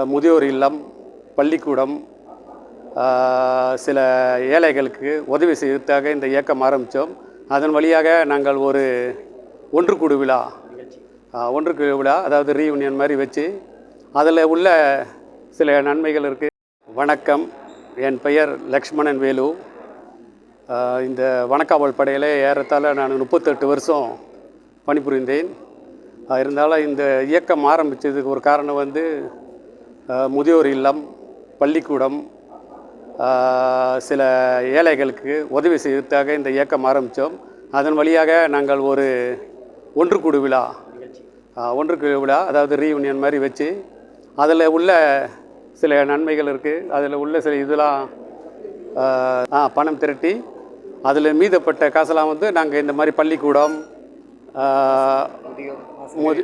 முதியோர் இல்லம் பள்ளிக்கூடம் சில ஏழைகளுக்கு உதவி செய்வதற்காக இந்த இயக்கம் ஆரம்பித்தோம். அதன் வழியாக நாங்கள் ஒரு ஒன்றுக்கூடு விழா ஒன்று குழு விழா அதாவது ரீயூனியன் மாதிரி வச்சு அதில் உள்ள சில நன்மைகள் இருக்குது வணக்கம். என் பெயர் லக்ஷ்மணன் வேலு. இந்த வணக்காவல் படையில் ஏறத்தால் நான் முப்பத்தெட்டு வருஷம் பணிபுரிந்தேன். இருந்தாலும் இந்த இயக்கம் ஆரம்பித்ததுக்கு ஒரு காரணம் வந்து முதியோர் இல்லம் பள்ளிக்கூடம் சில ஏழைகளுக்கு உதவி செய்வதற்காக இந்த இயக்கம் ஆரம்பித்தோம். அதன் வழியாக நாங்கள் ஒரு ஒன்றுக்கூடு விழா ஒன்று குழு விழா அதாவது ரீயூனியன் மாதிரி வச்சு அதில் உள்ள சில நன்மைகள் இருக்குது அதில் உள்ள சில இதெல்லாம் ஆ பணம் திரட்டி அதில் மீதப்பட்ட காசெல்லாம் வந்து நாங்கள் இந்த மாதிரி பள்ளிக்கூடம்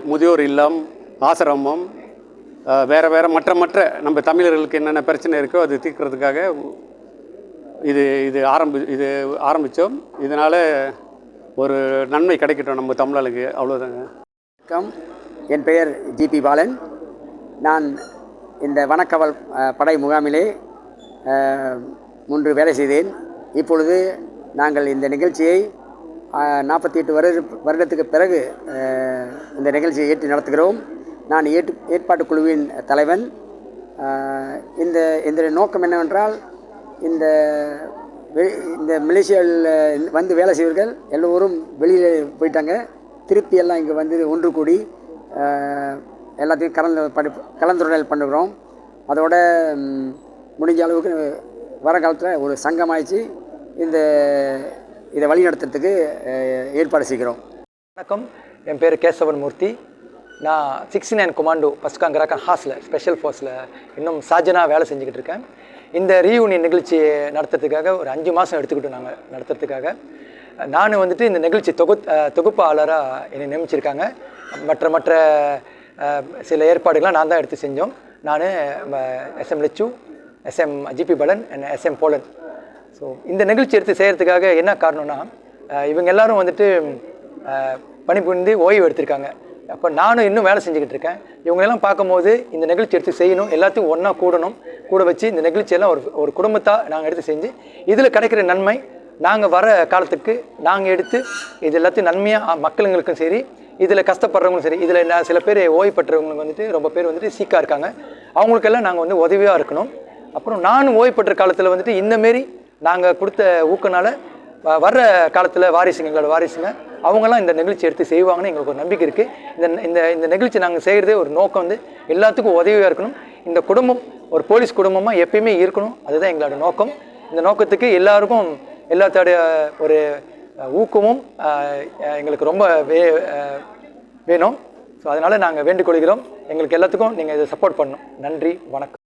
முதியோர் இல்லம் ஆசிரமம் வேறு வேறு மற்ற மற்ற நம்ம தமிழர்களுக்கு என்னென்ன பிரச்சனை இருக்கோ அது தீர்க்கிறதுக்காக இது இது ஆரம்பி இது ஆரம்பித்தோம். இதனால் ஒரு நன்மை கிடைக்கட்டும் நம்ம தமிழர்களுக்கு. அவ்வளோதாங்க வணக்கம். என் பெயர் ஜிபி பாலன். நான் இந்த வனக்கவல் படை முகாமிலே முன்று வேலை செய்தேன். இப்பொழுது நாங்கள் இந்த நிகழ்ச்சியை நாற்பத்தி எட்டு வருட வருடத்துக்கு பிறகு இந்த நிகழ்ச்சியை ஏற்றி நடத்துகிறோம். நான் ஏற்று ஏற்பாட்டு குழுவின் தலைவன். இந்த இந்த நோக்கம் என்னவென்றால் இந்த வெ- இந்த மலேசியாவில் வந்து வேலை செய்வர்கள் எல்லோரும் வெளியில் போயிட்டாங்க. திருப்பி எல்லாம் இங்கே வந்து ஒன்று கூடி எல்லாத்தையும் கலந்து படி கலந்துரையாடல் பண்ணுகிறோம். அதோட முடிஞ்ச அளவுக்கு வருங்காலத்தில் ஒரு சங்கமாயிச்சு இந்த இதை வழிநடத்துறதுக்கு ஏற்பாடு செய்கிறோம். வணக்கம். என் பேர் கேசவன் மூர்த்தி. நான் சிக்ஸ்டி நைன் கொமாண்டோ பஸ்காங்கராக்கன் ஹாஸில் ஸ்பெஷல் ஃபோர்ஸில் இன்னும் சாஜனாக வேலை செஞ்சுக்கிட்டு இருக்கேன். இந்த ரீயூனியன் நிகழ்ச்சியை நடத்துறதுக்காக ஒரு அஞ்சு மாதம் எடுத்துக்கிட்டோம் நாங்கள் நடத்துறதுக்காக. நான் வந்துட்டு இந்த நிகழ்ச்சி தொகு தொகுப்பாளராக என்னை நியமிச்சிருக்காங்க. மற்ற மற்ற சில ஏற்பாடுகள்லாம் நான் தான் எடுத்து செஞ்சோம். நான் SM Lechu SM GB Balan and SM Bolan so இந்த நிகழ்ச்சி எடுத்து செய்கிறதுக்காக என்ன காரணம்னா இவங்க எல்லாரும் வந்துட்டு பணிபுரிந்து ஓய்வு எடுத்திருக்காங்க. அப்போ நானும் இன்னும் வேலை செஞ்சுக்கிட்டு இருக்கேன். இவங்களெல்லாம் பார்க்கும்போது இந்த நிகழ்ச்சி எடுத்து செய்யணும் எல்லாத்தையும் ஒன்றா கூடணும். கூட வச்சு இந்த நிகழ்ச்சியெல்லாம் ஒரு ஒரு குடும்பத்தாக நாங்கள் எடுத்து செஞ்சு இதில் கிடைக்கிற நன்மை நாங்கள் வர காலத்துக்கு நாங்கள் எடுத்து இது எல்லாத்தையும் நன்மையாக மக்களுங்களுக்கும் சரி இதில் கஷ்டப்படுறவங்களும் சரி இதில் நான் சில பேர் ஓய்வு பெற்றவங்களுக்கு வந்துட்டு ரொம்ப பேர் வந்துட்டு சீக்காக இருக்காங்க. அவங்களுக்கெல்லாம் நாங்கள் வந்து உதவியாக இருக்கணும். அப்புறம் நானும் ஓய்வு பெற்ற காலத்தில் வந்துட்டு இந்தமாரி நாங்கள் கொடுத்த ஊக்கனால வர்ற காலத்தில் வாரிசுங்க எங்களோட வாரிசுங்க அவங்கெல்லாம் இந்த நிகழ்ச்சி எடுத்து செய்வாங்கன்னு எங்களுக்கு ஒரு நம்பிக்கை இருக்குது இந்த இந்த இந்த நிகழ்ச்சி நாங்கள் செய்கிறதே ஒரு நோக்கம் வந்து எல்லாத்துக்கும் உதவியாக இருக்கணும். இந்த குடும்பம் ஒரு போலீஸ் குடும்பமாக எப்பயுமே இருக்கணும். அதுதான் எங்களோட நோக்கம். இந்த நோக்கத்துக்கு எல்லாருக்கும் எல்லாத்தோடைய ஒரு ஊக்கமும் எங்களுக்கு ரொம்ப வே வேணும். ஸோ அதனால் நாங்கள் வேண்டிக் கொள்கிறோம் எங்களுக்கு எல்லாத்துக்கும் நீங்கள் இதை சப்போர்ட் பண்ணணும். நன்றி வணக்கம்.